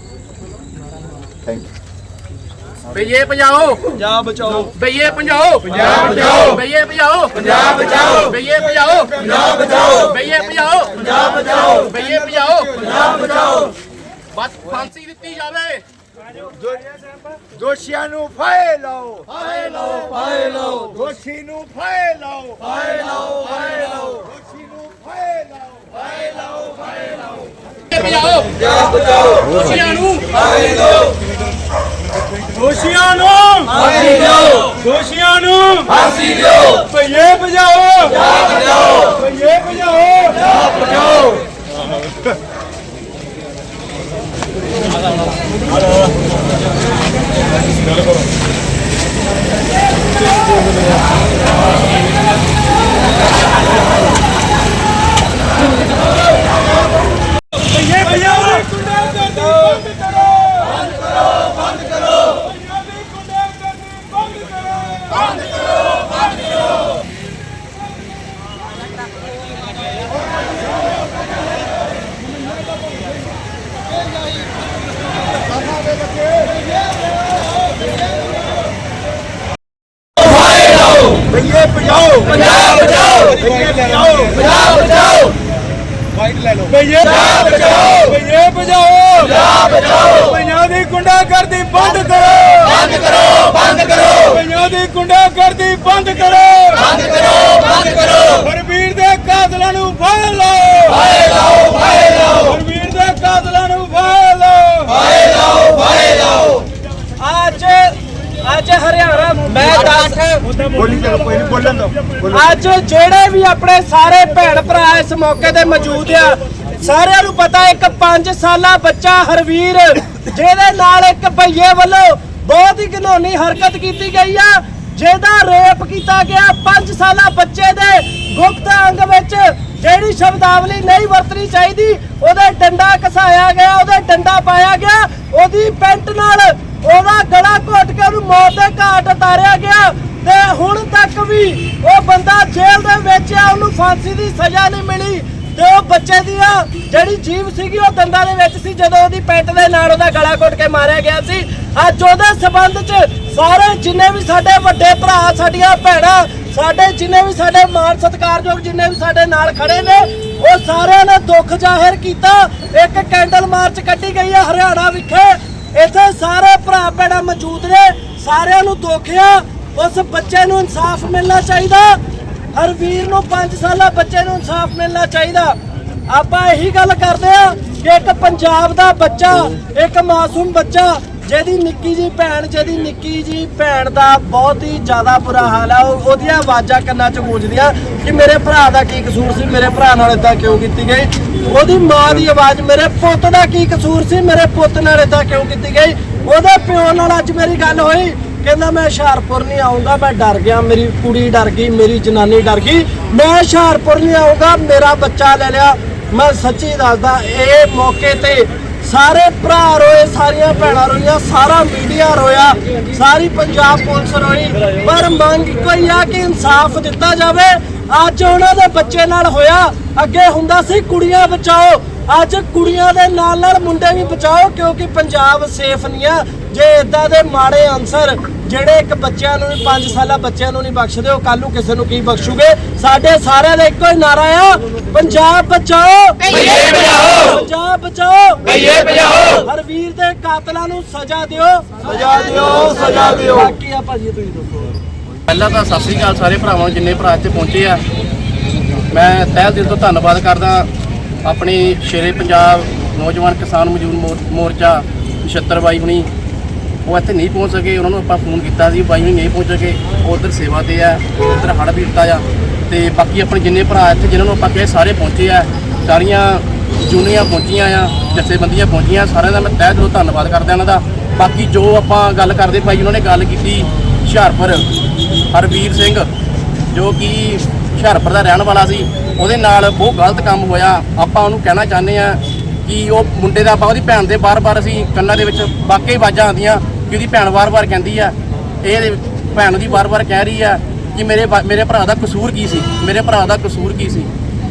ਥੈਂਕ ਯੂ ਬਈਏ ਭਜਾਓ। ਪੰਜਾਬ ਬਚਾਓ। ਬਈਏ ਭਜਾਓ। ਪੰਜਾਬ ਬਚਾਓ। ਬਈਏ ਭਜਾਓ। ਪੰਜਾਬ ਬਚਾਓ। ਬਈਏ ਭਜਾਓ। ਪੰਜਾਬ ਬਚਾਓ। ਬਈਏ ਭਜਾਓ। ਪੰਜਾਬ ਬਚਾਓ। ਬਈਏ ਭਜਾਓ। ਪੰਜਾਬ ਬਚਾਓ। ਬਸ ਫਾਂਸੀ ਦਿੱਤੀ ਜਾਵੇ। ਦੋਸ਼ੀਆਂ ਨੂੰ ਫਾਇ ਲਾਓ ਫਾਇ ਲਾਓ ਫਾਇ ਲਾਓ ਦੋਸ਼ੀ ਨੂੰ ਫਾਇ ਲਾਓ ਫਾਇ ਲਾਓ ਫਾਇ ਲਾਓ ਦੋਸ਼ੀ ਨੂੰ ਫਾਇ ਲਾਓ ਬਈਏ ਭਜਾਓ ਪੰਜਾਬ ਬਚਾਓ ਦੋਸ਼ੀਆਂ ਨੂੰ ਦੋਸ਼ੀਆਂ ਨੂੰ ਫਾਂਸੀ ਦਿਓ ਦੋਸ਼ੀਆਂ ਨੂੰ ਫਾਂਸੀ ਦਿਓ ਭਈਏ ਭਜਾਓ ਜਾ ਬਚਾਓ ਭਈਏ ਭਜਾਓ ਜਾ ਬਚਾਓ ਭਈਏ ਭਜਾਓ ਗੁੰਡਾਗਰਦੀ ਬੰਦ ਕਰੋ ਬੰਦ ਕਰੋ ਬੰਦ ਕਰੋ ਪੰਜਾਬੀ ਗੁੰਡਾਗਰਦੀ ਬੰਦ ਕਰੋ ਭਈਏ ਭਜਾਓ ਪੰਜਾਬ ਬਚਾਓ ਭਈਏ ਭਜਾਓ ਪੰਜਾਬ ਬਚਾਓ ਵਾਈਟ ਲੈ ਲਓ ਭਈਏ ਬਚਾਓ ਭਈਏ ਬਚਾਓ ਜਾ ਬਚਾਓ ਪੰਜਾਬ ਦੀ ਗੁੰਡਾਗਰਦੀ ਬੰਦ ਕਰੋ ਬੰਦ ਕਰੋ ਬੰਦ ਕਰੋ ਪੰਜਾਬ ਦੀ ਗੁੰਡਾਗਰਦੀ ਬੰਦ ਕਰੋ ਬੰਦ ਕਰੋ ਬੰਦ ਕਰੋ ਹਰਵੀਰ ਦੇ ਕਾਤਲਾਂ ਨੂੰ ਫੜ ਲਓ ਫੜ ਲਓ ਫੜ ਲਓ ਹਰਵੀਰ ਦੇ ਕਾਤਲਾਂ ਨੂੰ ਫੜ ਲਓ ਅੱਜ ਅੱਜ ਹਰਿਆਣਾ ਮੈਂ ਦੱਸ ਬੋਲੀ ਚਲੋ ਕੋਈ ਨਹੀਂ ਬੋਲਣ ਦੋ ਬੋਲੋ ਅੱਜ ਜਿਹੜੇ ਵੀ ਆਪਣੇ ਸਾਰੇ ਭੈਣ ਭਰਾ ਇਸ ਮੌਕੇ ਤੇ ਮੌਜੂਦ ਆ, ਸਾਰਿਆਂ ਨੂੰ ਪਤਾ ਇੱਕ 5 ਸਾਲਾ ਬੱਚਾ ਹਰਵੀਰ, ਜਿਹਦੇ ਨਾਲ ਇੱਕ ਭਈਏ ਵੱਲੋਂ ਬਹੁਤ ਹੀ ਘਿਨੌਣੀ ਹਰਕਤ ਕੀਤੀ ਗਈ ਆ, ਜਿਹਦਾ ਰੇਪ ਕੀਤਾ ਗਿਆ 5 ਸਾਲਾ ਬੱਚੇ ਦੇ ਗੁਪਤ ਅੰਗ ਵਿੱਚ, ਜਿਹੜੀ ਸ਼ਬਦਾਵਲੀ ਨਹੀਂ ਵਰਤਣੀ ਚਾਹੀਦੀ, ਉਹਦੇ ਡੰਡਾ ਘਸਾਇਆ ਗਿਆ, ਉਹਦੇ ਡੰਡਾ ਪਾਇਆ ਗਿਆ, ਉਹਦੀ ਪੈਂਟ ਨਾਲ ਉਹਦਾ ਗਲਾ ਘੋਟ ਕੇ ਉਹਨੂੰ ਮੌਤ ਦੇ ਘਾਟ ਉਤਾਰਿਆ ਗਿਆ, ਤੇ ਹੁਣ ਤੱਕ ਵੀ ਉਹ ਬੰਦਾ ਜੇਲ੍ਹ ਦੇ ਵਿੱਚ ਆ, ਉਹਨੂੰ ਫਾਂਸੀ ਦੀ ਸਜ਼ਾ ਨਹੀਂ ਮਿਲੀ ਤੇ ਉਹ ਬੱਚੇ ਦੀ ਜਿਹੜੀ ਜੀਵ ਸੀਗੀ, ਉਹ ਦੰਦਾਂ ਦੇ ਵਿੱਚ ਸੀ, ਜਦੋਂ ਉਹਦੀ ਪੈਂਟ ਦੇ ਨਾਲ ਉਹਦਾ ਗਲਾ ਘੁੱਟ ਕੇ ਮਾਰਿਆ ਗਿਆ ਸੀ। ਅੱਜ ਉਹਦੇ ਸਬੰਧ 'ਚ ਸਾਰੇ ਜਿੰਨੇ ਵੀ ਸਾਡੇ ਵੱਡੇ ਭਰਾ, ਸਾਡੀਆਂ ਭੈਣਾਂ, ਸਾਡੇ ਜਿੰਨੇ ਵੀ ਸਾਡੇ ਮਾਨ ਸਤਿਕਾਰਯੋਗ ਜਿੰਨੇ ਵੀ ਸਾਡੇ ਨਾਲ ਖੜੇ ਨੇ, ਉਹ ਸਾਰਿਆਂ ਨੇ ਦੁੱਖ ਜ਼ਾਹਿਰ ਕੀਤਾ। ਇੱਕ ਕੈਂਡਲ ਮਾਰਚ ਕੱਢੀ ਗਈ ਹੈ ਹਰਿਆਣਾ ਵਿਖੇ। ਇੱਥੇ ਸਾਰੇ ਭਰਾ ਭੈਣਾਂ ਮੌਜੂਦ ਨੇ, ਸਾਰਿਆਂ ਨੂੰ ਦੁੱਖ ਆ। ਉਸ ਬੱਚੇ ਨੂੰ ਇਨਸਾਫ ਮਿਲਣਾ ਚਾਹੀਦਾ। ਹਰ ਵੀਰ ਨੂੰ 5 ਸਾਲਾ ਬੱਚੇ ਨੂੰ ਇਨਸਾਫ ਮਿਲਣਾ ਚਾਹੀਦਾ। ਆਪਾਂ ਇਹੀ ਗੱਲ ਕਰਦੇ ਆ ਕਿ ਇੱਕ ਪੰਜਾਬ ਦਾ ਬੱਚਾ, ਇੱਕ ਮਾਸੂਮ ਬੱਚਾ, ਜਿਹਦੀ ਨਿੱਕੀ ਜੀ ਭੈਣ, ਜਿਹਦੀ ਨਿੱਕੀ ਜੀ ਭੈਣ ਦਾ ਬਹੁਤ ਹੀ ਜ਼ਿਆਦਾ ਬੁਰਾ ਹਾਲ ਆ। ਉਹਦੀਆਂ ਆਵਾਜ਼ਾਂ ਕੰਨਾਂ 'ਚ ਗੂੰਜਦੀਆਂ ਕਿ ਮੇਰੇ ਭਰਾ ਦਾ ਕੀ ਕਸੂਰ ਸੀ, ਮੇਰੇ ਭਰਾ ਨਾਲ ਇਦਾਂ ਕਿਉਂ ਕੀਤੀ ਗਈ? ਉਹਦੀ ਮਾਂ ਦੀ ਆਵਾਜ਼, ਮੇਰੇ ਪੁੱਤ ਦਾ ਕੀ ਕਸੂਰ ਸੀ, ਮੇਰੇ ਪੁੱਤ ਨਾਲ ਇਦਾਂ ਕਿਉਂ ਕੀਤੀ ਗਈ? ਉਹਦੇ ਪਿਓ ਨਾਲ ਅੱਜ ਮੇਰੀ ਗੱਲ ਹੋਈ। ਕਹਿੰਦਾ ਮੈਂ ਹੁਸ਼ਿਆਰਪੁਰ ਨਹੀਂ ਆਉਂਗਾ ਮੈਂ ਡਰ ਗਿਆ, ਮੇਰੀ ਕੁੜੀ ਡਰ ਗਈ, ਮੇਰੀ ਜਨਾਨੀ ਡਰ ਗਈ। ਮੈਂ ਹੁਸ਼ਿਆਰਪੁਰ ਨਹੀਂ ਆਉਂਗਾ ਮੇਰਾ ਬੱਚਾ ਲੈ ਲਿਆ। ਮੈਂ ਸੱਚੀ ਦੱਸਦਾ, ਇਹ ਮੌਕੇ ਤੇ ਸਾਰੇ ਭਰਾ ਰੋਏ, ਸਾਰੀਆਂ ਭੈਣਾਂ ਰੋਈਆਂ, ਸਾਰਾ ਮੀਡੀਆ ਰੋਇਆ, ਸਾਰੀ ਪੰਜਾਬ ਪੁਲਿਸ ਰੋਈ। ਪਰ ਮੰਗ ਕੋਈ ਆ ਕਿ ਇਨਸਾਫ ਦਿੱਤਾ ਜਾਵੇ। ਅੱਜ ਉਹਨਾਂ ਦੇ ਬੱਚੇ ਨਾਲ ਹੋਇਆ, ਅੱਗੇ ਹੁੰਦਾ ਸੀ, ਕੁੜੀਆਂ ਬਚਾਓ। ਅੱਜ ਕੁੜੀਆਂ ਦੇ ਨਾਲ ਨਾਲ ਮੁੰਡੇ ਵੀ ਬਚਾਓ, ਕਿਉਂਕਿ ਪੰਜਾਬ ਸੇਫ ਨਹੀਂ ਆ। ਜੇ ਇਦਾਂ ਦੇ ਮਾੜੇ ਅਨਸਰ ਜਿਹੜੇ ਇੱਕ ਬੱਚਿਆਂ ਨੂੰ 5 ਸਾਲਾ ਬੱਚਿਆਂ ਨੂੰ ਨਹੀਂ ਬਖਸ਼ਦੇ ਉਹ ਕੱਲ ਨੂੰ ਕਿਸੇ ਨੂੰ ਕੀ ਬਖਸ਼ੂਗੇ? ਸਾਡੇ ਸਾਰਿਆਂ ਦਾ ਇੱਕੋ ਹੀ ਨਾਰਾ ਆ ਪੰਜਾਬ ਬਚਾਓ। ਭਈਏ ਬਚਾਓ ਪੰਜਾਬ ਬਚਾਓ। ਭਈਏ ਬਚਾਓ ਹਰਵੀਰ ਦੇ ਕਾਤਲਾਂ ਨੂੰ ਸਜ਼ਾ ਦਿਓ। ਸਜ਼ਾ ਦਿਓ ਸਜ਼ਾ ਦਿਓ। ਬਾਕੀ ਆ ਭਾਜੀ ਤੁਸੀਂ ਦੱਸੋ। ਪਹਿਲਾਂ ਤਾਂ ਸਤਿ ਸ੍ਰੀ ਅਕਾਲ ਸਾਰੇ ਭਰਾਵਾਂ ਨੂੰ ਜਿੰਨੇ ਭਰਾ ਇੱਥੇ ਪਹੁੰਚੇ ਆ। ਮੈਂ ਤਹਿ ਦਿਲ ਤੋਂ ਧੰਨਵਾਦ ਕਰਦਾ ਆਪਣੀ ਸ਼ੇਰੇ ਪੰਜਾਬ ਨੌਜਵਾਨ ਕਿਸਾਨ ਮਜ਼ਦੂਰ ਮੋਰ- ਮੋਰਚਾ ਨਛੱਤਰ ਬਾਈ ਹੁਣੀ ਉਹ ਇੱਥੇ ਨਹੀਂ ਪਹੁੰਚ ਸਕੇ, ਉਹਨਾਂ ਨੂੰ ਆਪਾਂ ਫੋਨ ਕੀਤਾ ਸੀ, ਬਾਈ ਹੁਣੀ ਨਹੀਂ ਪਹੁੰਚ ਸਕੇ, ਉਹ ਉਧਰ ਸੇਵਾ ਤੇ ਆ, ਉਧਰ ਹੜ੍ਹ ਪੀੜਤਾ ਆ। ਤੇ ਬਾਕੀ ਆਪਣੇ ਜਿੰਨੇ ਭਰਾ ਇੱਥੇ ਜਿਨ੍ਹਾਂ ਨੂੰ ਆਪਾਂ ਕਹੇ ਸਾਰੇ ਪਹੁੰਚੇ ਆ, ਸਾਰੀਆਂ ਜੂਨੀਆਂ ਪਹੁੰਚੀਆਂ ਆ, ਜਥੇਬੰਦੀਆਂ ਪਹੁੰਚੀਆਂ, ਸਾਰਿਆਂ ਦਾ ਮੈਂ ਤਹਿ ਦਿਲੋਂ ਧੰਨਵਾਦ ਕਰਦਾ ਉਹਨਾਂ ਦਾ। ਬਾਕੀ ਜੋ ਆਪਾਂ ਗੱਲ ਕਰਦੇ ਭਾਈ ਉਹਨਾਂ ਨੇ ਗੱਲ ਕੀਤੀ ਹੁਸ਼ਿਆਰਪੁਰ, ਹਰਵੀਰ ਸਿੰਘ, ਜੋ ਕਿ ਹੁਸ਼ਿਆਰਪੁਰ ਦਾ ਰਹਿਣ ਵਾਲਾ ਸੀ, ਉਹਦੇ ਨਾਲ ਬਹੁਤ ਗਲਤ ਕੰਮ ਹੋਇਆ। ਆਪਾਂ ਉਹਨੂੰ ਕਹਿਣਾ ਚਾਹੁੰਦੇ ਆ ਕਿ ਉਹ ਮੁੰਡੇ ਦਾ ਆਪਾਂ ਉਹਦੀ ਭੈਣ ਦੇ ਬਾਰ-ਬਾਰ ਅਸੀਂ ਕੰਨਾਂ ਦੇ ਵਿੱਚ ਵਾਕਈ ਆਵਾਜ਼ਾਂ ਆਉਂਦੀਆਂ ਕਿ ਉਹਦੀ ਭੈਣ ਵਾਰ-ਵਾਰ ਕਹਿੰਦੀ ਆ, ਇਹ ਭੈਣ ਦੀ ਵਾਰ-ਵਾਰ ਕਹਿ ਰਹੀ ਆ ਕਿ ਮੇਰੇ ਵਾ- ਮੇਰੇ ਭਰਾ ਦਾ ਕਸੂਰ ਕੀ ਸੀ? ਮੇਰੇ ਭਰਾ ਦਾ ਕਸੂਰ ਕੀ ਸੀ?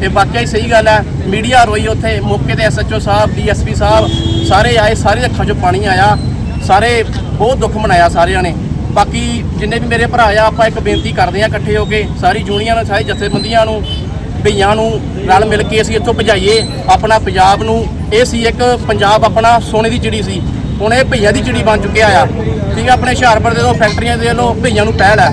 ਇਹ ਵਾਕਿਆ ਹੀ ਸਹੀ ਗੱਲ ਹੈ ਮੀਡੀਆ ਰੋਈ ਉੱਥੇ, ਮੌਕੇ ਤੇ ਐਸਐਚਓ ਸਾਹਿਬ ਡੀਐਸਪੀ ਸਾਹਿਬ ਸਾਰੇ ਆਏ, ਸਾਰੇ ਅੱਖਾਂ 'ਚੋਂ ਪਾਣੀ ਆਇਆ, ਸਾਰੇ ਬਹੁਤ ਦੁੱਖ ਮਨਾਇਆ ਸਾਰਿਆਂ ਨੇ। ਬਾਕੀ ਜਿੰਨੇ ਵੀ ਮੇਰੇ ਭਰਾ ਆ, ਆਪਾਂ ਇੱਕ ਬੇਨਤੀ ਕਰਦੇ ਆ ਇਕੱਠੇ ਹੋ ਕੇ, ਸਾਰੀ ਜੂਨੀਅਰ ਨੂੰ, ਸਾਰੇ ਜਥੇਬੰਦੀਆਂ ਨੂੰ, ਭਈਆਂ ਨੂੰ ਰਲ ਮਿਲ ਕੇ ਅਸੀਂ ਇੱਥੋਂ ਭਜਾਈਏ ਆਪਣਾ ਪੰਜਾਬ ਨੂੰ। ਇਹ ਸੀ ਇੱਕ ਪੰਜਾਬ ਆਪਣਾ ਸੋਨੇ ਦੀ ਚਿੜੀ ਸੀ। ਹੁਣ ਇਹ ਭਈਆਂ ਦੀ ਚਿੜੀ ਬਣ ਚੁੱਕਿਆ ਆ। ਠੀਕ ਹੈ ਆਪਣੇ ਹੁਸ਼ਿਆਰਪੁਰ ਦੇ ਲੋ ਫੈਕਟਰੀਆਂ ਦੇ ਲੋ ਭਈਆਂ ਨੂੰ ਪਹਿਲ ਹੈ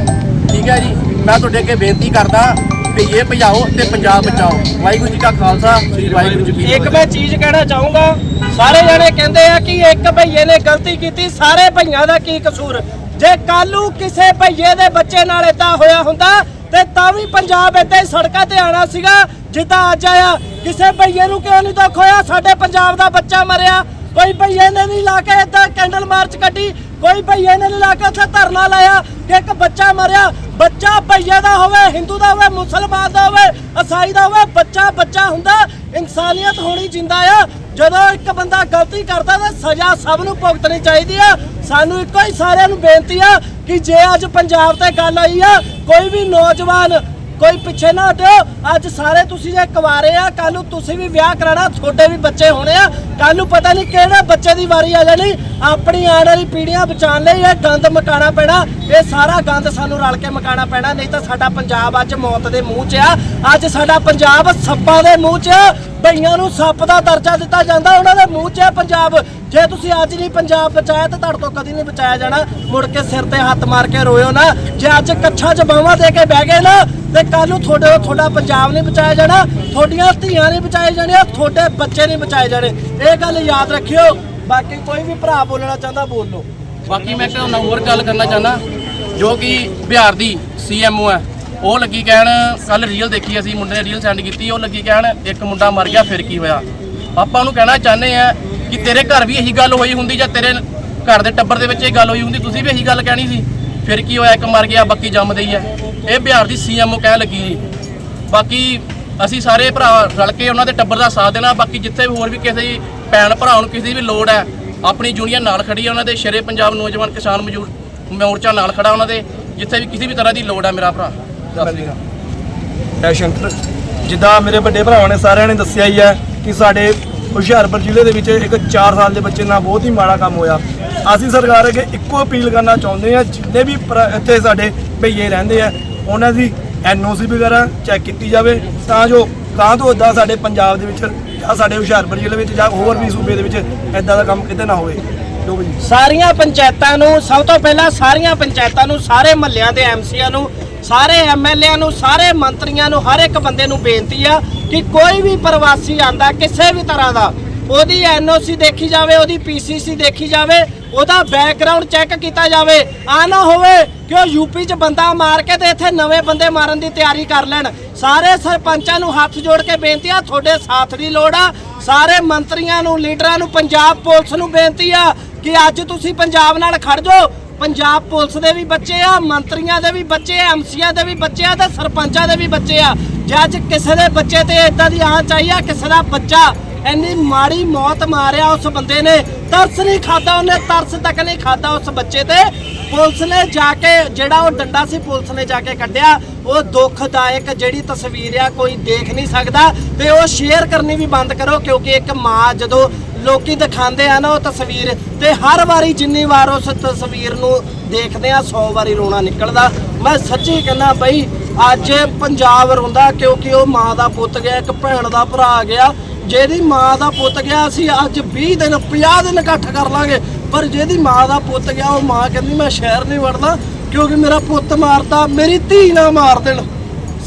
ਠੀਕ ਹੈ ਜੀ ਮੈਂ ਤੁਹਾਡੇ ਅੱਗੇ ਬੇਨਤੀ ਕਰਦਾ ਭਈਏ ਭਜਾਓ ਤੇ ਪੰਜਾਬ ਬਚਾਓ। ਵਾਹਿਗੁਰੂ ਜੀ ਕਾ ਖਾਲਸਾ ਸ੍ਰੀ ਵਾਹਿਗੁਰੂ ਜੀ ਕੀ ਇੱਕ ਮੈਂ ਚੀਜ਼ ਕਹਿਣਾ ਚਾਹੂੰਗਾ ਸਾਰੇ ਜਣੇ ਕਹਿੰਦੇ ਆ ਕਿ ਇੱਕ ਭਈਏ ਨੇ ਗਲਤੀ ਕੀਤੀ ਸਾਰੇ ਭਈਆਂ ਦਾ ਕੀ ਕਸੂਰ? ਜੇ ਕੱਲੂ ਕਿਸੇ ਭਈਏ ਦੇ ਬੱਚੇ ਨਾਲ ਏਦਾਂ ਹੋਇਆ ਹੁੰਦਾ ਤੇ ਤਾਂ ਵੀ ਪੰਜਾਬ ਹੀ ਸੜਕਾਂ ਤੇ ਆਣਾ ਸੀਗਾ ਜਿੱਦਾਂ ਅੱਜ ਆਇਆ। ਕਿਸੇ ਭਈਏ ਨੂੰ ਕਿਉਂ ਨਹੀਂ ਦੁੱਖ ਹੋਇਆ? ਸਾਡੇ ਪੰਜਾਬ ਦਾ ਬੱਚਾ ਮਰਿਆ। ਕੋਈ ਭਈਏ ਨੇ ਨਹੀਂ ਲਾ ਕੇ ਏਦਾਂ ਕੈਂਡਲ ਮਾਰਚ ਕੱਢੀ, ਕੋਈ ਭਈਏ ਨੇ ਨਹੀਂ ਲਾ ਕੇ ਉੱਥੇ ਧਰਨਾ ਲਾਇਆ ਕਿ ਇੱਕ ਬੱਚਾ ਮਰਿਆ, ਬੱਚਾ ਭਈਏ ਦਾ ਹੋਵੇ, ਹਿੰਦੂ ਦਾ ਹੋਵੇ, ਮੁਸਲਮਾਨ ਦਾ ਹੋਵੇ, ਈਸਾਈ ਦਾ ਹੋਵੇ, ਬੱਚਾ ਬੱਚਾ ਹੁੰਦਾ, ਇਨਸਾਨੀਅਤ ਹੋਣੀ ਜਿੰਦਾ ਆ। ਜਦੋਂ ਇੱਕ ਬੰਦਾ ਗਲਤੀ ਕਰਦਾ ਤਾਂ ਸਜ਼ਾ ਸਭ ਨੂੰ ਭੁਗਤਣੀ ਚਾਹੀਦੀ ਆ। ਸਾਨੂੰ ਇੱਕੋ ਹੀ ਸਾਰਿਆਂ ਨੂੰ ਬੇਨਤੀ ਆ ਕਿ ਜੇ ਅੱਜ ਪੰਜਾਬ ਤੇ ਗੱਲ ਆਈ ਆ, ਕੋਈ ਵੀ ਨੌਜਵਾਨ ਕੋਈ ਪਿੱਛੇ ਨਾ ਹਟਿਓ। ਅੱਜ ਸਾਰੇ ਤੁਸੀਂ ਜੇ ਕੁਆਰੇ ਆ ਕੱਲ ਨੂੰ ਤੁਸੀਂ ਵੀ ਵਿਆਹ ਕਰਾਣਾ ਤੁਹਾਡੇ ਵੀ ਬੱਚੇ ਹੋਣੇ ਆ। ਕੱਲ ਨੂੰ ਪਤਾ ਨਹੀਂ ਕਿਹੜੇ ਬੱਚੇ ਦੀ ਵਾਰੀ ਆ ਜਾਣੀ। ਆਪਣੀ ਆਉਣ ਵਾਲੀ ਪੀੜ੍ਹੀਆਂ ਬਚਾਉਣ ਲਈ ਇਹ ਗੰਦ ਮਕਾਣਾ ਪੈਣਾ। ਇਹ ਸਾਰਾ ਗੰਦ ਸਾਨੂੰ ਰਲ ਕੇ ਮਕਾਣਾ ਪੈਣਾ, ਨਹੀਂ ਤਾਂ ਸਾਡਾ ਪੰਜਾਬ ਅੱਜ ਮੌਤ ਦੇ ਮੂੰਹ 'ਚ ਆ। ਅੱਜ ਸਾਡਾ ਪੰਜਾਬ ਸੱਪਾਂ ਦੇ ਮੂੰਹ 'ਚ ਆ। ਭਈਆਂ ਨੂੰ ਸੱਪ ਦਾ ਦਰਜਾ ਦਿੱਤਾ ਜਾਂਦਾ, ਉਹਨਾਂ ਦੇ ਮੂੰਹ 'ਚ ਪੰਜਾਬ। ਜੇ ਤੁਸੀਂ ਅੱਜ ਨਹੀਂ ਪੰਜਾਬ ਬਚਾਇਆ ਤਾਂ ਤੁਹਾਡੇ ਤੋਂ ਕਦੀ ਨਹੀਂ ਬਚਾਇਆ ਜਾਣਾ। ਮੁੜ ਕੇ ਸਿਰ ਤੇ ਹੱਥ ਮਾਰ ਕੇ ਰੋਇਓ ਨਾ। ਜੇ ਅੱਜ ਕੱਛਾਂ 'ਚ ਬਾਹਾਂ ਦੇ ਕੇ ਬਹਿ ਗਏ ਨਾ, ਤੇ ਕੱਲ ਨੂੰ ਤੁਹਾਡੇ ਤੁਹਾਡਾ ਪੰਜਾਬ ਨਹੀਂ ਬਚਾਇਆ ਜਾਣਾ, ਤੁਹਾਡੀਆਂ ਧੀਆਂ ਨਹੀਂ ਬਚਾਏ ਜਾਣੀਆਂ, ਤੁਹਾਡੇ ਬੱਚੇ ਨਹੀਂ ਬਚਾਏ ਜਾਣੇ। ਇਹ ਗੱਲ ਯਾਦ ਰੱਖਿਓ। ਬਾਕੀ ਕੋਈ ਵੀ ਭਰਾ ਬੋਲਣਾ ਚਾਹੁੰਦਾ, ਬੋਲ ਲਓ। ਬਾਕੀ ਮੈਂ ਕਿਹਾ ਹੋਰ ਗੱਲ ਕਰਨਾ ਚਾਹੁੰਦਾ, ਜੋ ਕਿ ਬਿਹਾਰ ਦੀ ਸੀਐਮਓ ਹੈ। ਉਹ ਲੱਗੀ ਕਹਿਣ ਕੱਲ ਰੀਲ ਦੇਖੀ ਅਸੀਂ, ਮੁੰਡੇ ਨੇ ਰੀਲ ਸੈਂਡ ਕੀਤੀ, ਉਹ ਲੱਗੀ ਕਹਿਣ, ਇੱਕ ਮੁੰਡਾ ਮਰ ਗਿਆ, ਫਿਰ ਕੀ ਹੋਇਆ? ਆਪਾਂ ਉਹਨੂੰ ਕਹਿਣਾ ਚਾਹੁੰਦੇ ਆ ਕਿ ਤੇਰੇ ਘਰ ਵੀ ਇਹੀ ਗੱਲ ਹੋਈ ਹੁੰਦੀ ਜਾਂ ਤੇਰੇ ਘਰ ਦੇ ਟੱਬਰ ਦੇ ਵਿੱਚ ਇਹ ਗੱਲ ਹੋਈ ਹੁੰਦੀ, ਤੁਸੀਂ ਵੀ ਇਹੀ ਗੱਲ ਕਹਿਣੀ ਸੀ। ਫਿਰ ਕੀ ਹੋਇਆ, ਇੱਕ ਮਰ ਗਿਆ, ਬਾਕੀ ਜੰਮਦੇ ਹੀ ਆ। ਇਹ ਬਿਹਾਰ ਦੀ ਸੀਐਮਓ ਕਹਿਣ ਲੱਗੀ ਜੀ ਬਾਕੀ ਅਸੀਂ ਸਾਰੇ ਭਰਾ ਰਲ ਕੇ ਉਹਨਾਂ ਦੇ ਟੱਬਰ ਦਾ ਸਾਥ ਦੇਣਾ, ਬਾਕੀ ਜਿੱਥੇ ਵੀ ਹੋਰ ਵੀ ਕਿਸੇ ਭੈਣ ਭਰਾ ਨੂੰ ਕਿਸੇ ਦੀ ਵੀ ਲੋੜ ਹੈ, ਆਪਣੀ ਯੂਨੀਅਨ ਨਾਲ ਖੜੀ ਹੈ ਉਹਨਾਂ ਦੇ, ਸ਼ੇਰੇ ਪੰਜਾਬ ਨੌਜਵਾਨ ਕਿਸਾਨ ਮਜ਼ਦੂਰ ਮੋਰਚਾ ਨਾਲ ਖੜਾ ਉਹਨਾਂ ਦੇ, ਜਿੱਥੇ ਵੀ ਕਿਸੇ ਵੀ ਤਰ੍ਹਾਂ ਦੀ ਲੋੜ ਹੈ ਮੇਰਾ ਭਰਾ। ਦੱਸ ਸ਼ੰਕਰ। ਜਿੱਦਾਂ ਮੇਰੇ ਵੱਡੇ ਭਰਾਵਾਂ ਨੇ ਸਾਰਿਆਂ ਨੇ ਦੱਸਿਆ ਹੀ ਹੈ ਕਿ ਸਾਡੇ ਹੁਸ਼ਿਆਰਪੁਰ ਜ਼ਿਲ੍ਹੇ ਦੇ ਵਿੱਚ ਇੱਕ 4 ਸਾਲ ਦੇ ਬੱਚੇ ਨਾਲ ਬਹੁਤ ਹੀ ਮਾੜਾ ਕੰਮ ਹੋਇਆ। ਅਸੀਂ ਸਰਕਾਰ ਅੱਗੇ ਇੱਕੋ ਅਪੀਲ ਕਰਨਾ ਚਾਹੁੰਦੇ ਹਾਂ, ਜਿੰਨੇ ਵੀ ਭਰਾ ਇੱਥੇ ਸਾਡੇ ਭਈਏ ਰਹਿੰਦੇ ਆ, ਉਹਨਾਂ ਦੀ ਐਨਓਸੀ ਵਗੈਰਾ ਚੈੱਕ ਕੀਤੀ ਜਾਵੇ, ਤਾਂ ਜੋ ਕਾਂ ਤੋਂ ਇੱਦਾਂ ਸਾਡੇ ਪੰਜਾਬ ਦੇ ਵਿੱਚ ਜਾਂ ਸਾਡੇ ਹੁਸ਼ਿਆਰਪੁਰ ਜ਼ਿਲ੍ਹੇ ਵਿੱਚ ਜਾਂ ਹੋਰ ਵੀ ਸੂਬੇ ਦੇ ਵਿੱਚ ਐਦਾਂ ਦਾ ਕੰਮ ਕਿਤੇ ਨਾ ਹੋਵੇ। ਸਾਰੀਆਂ ਪੰਚਾਇਤਾਂ ਨੂੰ, ਸਭ ਤੋਂ ਪਹਿਲਾਂ ਸਾਰੀਆਂ ਪੰਚਾਇਤਾਂ ਨੂੰ, ਸਾਰੇ ਮਹੱਲਿਆਂ ਦੇ ਐਮਸੀਆਂ ਨੂੰ, ਸਾਰੇ ਐਮਐਲਏਆਂ ਨੂੰ, ਸਾਰੇ ਮੰਤਰੀਆਂ ਨੂੰ, ਹਰ ਇੱਕ ਬੰਦੇ ਨੂੰ ਬੇਨਤੀ ਆ ਕਿ ਕੋਈ ਵੀ ਪ੍ਰਵਾਸੀ ਆਂਦਾ ਕਿਸੇ ਵੀ ਤਰ੍ਹਾਂ ਦਾ, ਉਹਦੀ ਐਨਓਸੀ ਦੇਖੀ ਜਾਵੇ, ਉਹਦੀ ਪੀਸੀਸੀ ਦੇਖੀ ਜਾਵੇ, ਉਹਦਾ ਬੈਕਗ੍ਰਾਉਂਡ ਚੈੱਕ ਕੀਤਾ ਜਾਵੇ ਆ ਨਾ ਹੋਵੇ ਕਿ ਉਹ ਯੂਪੀ 'ਚ ਬੰਦਾ ਮਾਰ ਕੇ ਤੇ ਇੱਥੇ ਨਵੇਂ ਬੰਦੇ ਮਾਰਨ ਦੀ ਤਿਆਰੀ ਕਰ ਲੈਣ। ਸਾਰੇ ਸਰਪੰਚਾਂ ਨੂੰ ਹੱਥ ਜੋੜ ਕੇ ਬੇਨਤੀ ਆ, ਤੁਹਾਡੇ ਸਾਥ ਦੀ ਲੋੜ ਆ, ਸਾਰੇ ਮੰਤਰੀਆਂ ਨੂੰ, ਲੀਡਰਾਂ ਨੂੰ, ਪੰਜਾਬ ਪੁਲਿਸ ਨੂੰ ਬੇਨਤੀ ਆ ਕਿ ਅੱਜ ਤੁਸੀਂ ਪੰਜਾਬ ਨਾਲ ਖੜ ਜਾਓ। ਪੰਜਾਬ ਪੁਲਿਸ ਦੇ ਵੀ ਬੱਚੇ ਆ, ਮੰਤਰੀਆਂ ਦੇ ਵੀ ਬੱਚੇ ਆ ਐਮਸੀਆਂ ਦੇ ਵੀ ਬੱਚੇ ਆ ਤੇ ਸਰਪੰਚਾਂ ਦੇ ਵੀ ਬੱਚੇ ਆ। ਜੇ ਅੱਜ ਕਿਸੇ ਦੇ ਬੱਚੇ ਤੇ ਇਦਾਂ ਦੀ ਆਂਚ ਆਈ ਆ, ਕਿਸੇ ਦਾ ਬੱਚਾ ਇੰਨੀ ਮਾੜੀ ਮੌਤ ਮਾਰਿਆ ਉਸ ਬੰਦੇ ਨੇ, ਤਰਸ ਨਹੀਂ ਖਾਦਾ ਉਹਨੇ, ਤਰਸ ਤੱਕ ਨਹੀਂ ਖਾਦਾ ਉਸ ਬੱਚੇ ਤੇ। ਪੁਲਿਸ ਨੇ ਜਾ ਕੇ ਜਿਹੜਾ ਉਹ ਡੰਡਾ ਸੀ, ਪੁਲਿਸ ਨੇ ਜਾ ਕੇ ਕੱਢਿਆ। ਉਹ ਦੁੱਖਦਾਇਕ ਜਿਹੜੀ ਤਸਵੀਰ ਆ, ਕੋਈ ਦੇਖ ਨਹੀਂ ਸਕਦਾ। ਤੇ ਉਹ ਸ਼ੇਅਰ ਕਰਨੀ ਵੀ ਬੰਦ ਕਰੋ, ਕਿਉਂਕਿ ਇੱਕ ਮਾਂ ਜਦੋਂ ਲੋਕੀ ਦਿਖਾਉਂਦੇ ਆ ਨਾ ਉਹ ਤਸਵੀਰ ਤੇ ਹਰ ਵਾਰੀ ਜਿੰਨੀ ਵਾਰ ਉਸ ਤਸਵੀਰ ਨੂੰ ਦੇਖਦੇ ਆ 100 ਵਾਰੀ ਰੋਣਾ ਨਿਕਲਦਾ। ਮੈਂ ਸੱਚੀ ਕਹਿੰਦਾ ਬਈ, ਅੱਜ ਪੰਜਾਬ ਰੋਂਦਾ ਕਿਉਂਕਿ ਉਹ ਮਾਂ ਦਾ ਪੁੱਤ ਗਿਆ, ਇੱਕ ਭੈਣ ਦਾ ਭਰਾ ਗਿਆ। ਜਿਹਦੀ ਮਾਂ ਦਾ ਪੁੱਤ ਗਿਆ, ਅਸੀਂ ਅੱਜ 20 ਦਿਨ 50 ਦਿਨ ਇਕੱਠ ਕਰ ਲਾਂਗੇ। ਪਰ ਜਿਹਦੀ ਮਾਂ ਦਾ ਪੁੱਤ ਗਿਆ, ਉਹ ਮਾਂ ਕਹਿੰਦੀ, ਮੈਂ ਸ਼ਹਿਰ ਨਹੀਂ ਵੜਦਾ ਕਿਉਂਕਿ ਮੇਰਾ ਪੁੱਤ ਮਾਰਦਾ, ਮੇਰੀ ਧੀ ਨਾ ਮਾਰ ਦੇਣ।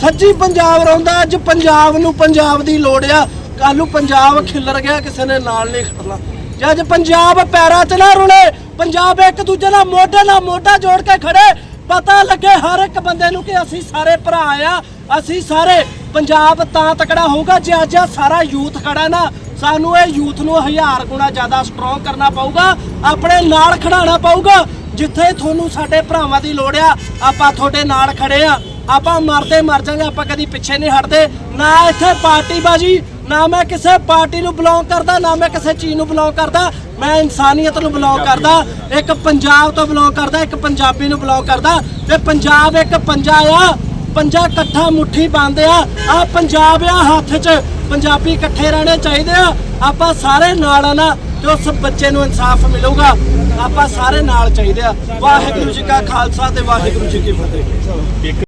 ਸੱਚੀ ਪੰਜਾਬ ਰੋਂਦਾ, ਅੱਜ ਪੰਜਾਬ ਨੂੰ ਪੰਜਾਬ ਦੀ ਲੋੜ ਆ। ਕੱਲ ਨੂੰ ਪੰਜਾਬ ਖਿੱਲਰ ਗਿਆ, ਕਿਸੇ ਨੇ ਨਾਲ ਨਹੀਂ ਖੜਨਾ ਜੇ ਅੱਜ ਪੰਜਾਬ ਪੈਰਾਂ 'ਚ ਨਾ ਰੁਲੇ, ਪੰਜਾਬ ਇੱਕ ਦੂਜੇ ਨਾਲ ਮੋਢੇ ਨਾਲ ਮੋਢਾ ਜੋੜ ਕੇ ਖੜੇ, ਪਤਾ ਲੱਗੇ ਹਰ ਇੱਕ ਬੰਦੇ ਨੂੰ ਕਿ ਅਸੀਂ ਸਾਰੇ ਭਰਾ ਆ, ਅਸੀਂ ਸਾਰੇ, ਪੰਜਾਬ ਤਾਂ ਤਕੜਾ ਹੋਊਗਾ, ਜੇ ਅੱਜ ਸਾਰਾ ਯੂਥ ਖੜਾ ਨਾ, ਸਾਨੂੰ ਇਹ ਯੂਥ ਨੂੰ ਹਜ਼ਾਰ ਗੁਣਾ ਜ਼ਿਆਦਾ ਸਟਰੋਂਗ ਕਰਨਾ ਪਊਗਾ, ਆਪਣੇ ਨਾਲ ਖੜਾਉਣਾ ਪਊਗਾ, ਜਿੱਥੇ ਤੁਹਾਨੂੰ ਸਾਡੇ ਭਰਾਵਾਂ ਦੀ ਲੋੜ ਆ, ਆਪਾਂ ਤੁਹਾਡੇ ਨਾਲ ਖੜੇ ਆ, ਆਪਾਂ ਮਰਦੇ ਮਰ ਜਾਾਂਗੇ, ਆਪਾਂ ਕਦੀ ਪਿੱਛੇ ਨਹੀਂ ਹਟਦੇ, ਨਾ ਇੱਥੇ ਪਾਰਟੀ ਬਾਜੀ ਨਾ ਮੈਂ ਕਿਸੇ ਪਾਰਟੀ ਨੂੰ ਬਿਲੋਂਗ ਕਰਦਾ, ਨਾ ਮੈਂ ਕਿਸੇ ਚੀਜ਼ ਨੂੰ ਬਿਲੋਂਗ ਕਰਦਾ। ਮੈਂ ਇਨਸਾਨੀਅਤ ਨੂੰ ਬਿਲੋਂਗ ਕਰਦਾ, ਇੱਕ ਪੰਜਾਬ ਤੋਂ ਬਿਲੋਂਗ ਕਰਦਾ, ਇੱਕ ਪੰਜਾਬੀ ਨੂੰ ਬਿਲੋਂਗ ਕਰਦਾ। ਤੇ ਪੰਜਾਬ ਇੱਕ ਪੰਜਾ ਆ, ਪੰਜਾ ਇਕੱਠਾ ਮੁੱਠੀ ਬੰਦ ਆ। ਆ ਪੰਜਾਬ ਆ ਹੱਥ 'ਚ, ਪੰਜਾਬੀ ਇਕੱਠੇ ਰਹਿਣੇ ਚਾਹੀਦੇ ਆ। ਆਪਾਂ ਸਾਰੇ ਨਾਲ ਆ ਨਾ, ਤੇ ਉਸ ਬੱਚੇ ਨੂੰ ਇਨਸਾਫ ਮਿਲੂਗਾ। ਆਪਾਂ ਸਾਰੇ ਨਾਲ ਚਾਹੀਦੇ ਆ। ਵਾਹਿਗੁਰੂ ਜੀ ਕਾ ਖਾਲਸਾ ਤੇ ਵਾਹਿਗੁਰੂ ਜੀ ਕੀ ਫਤਿਹ।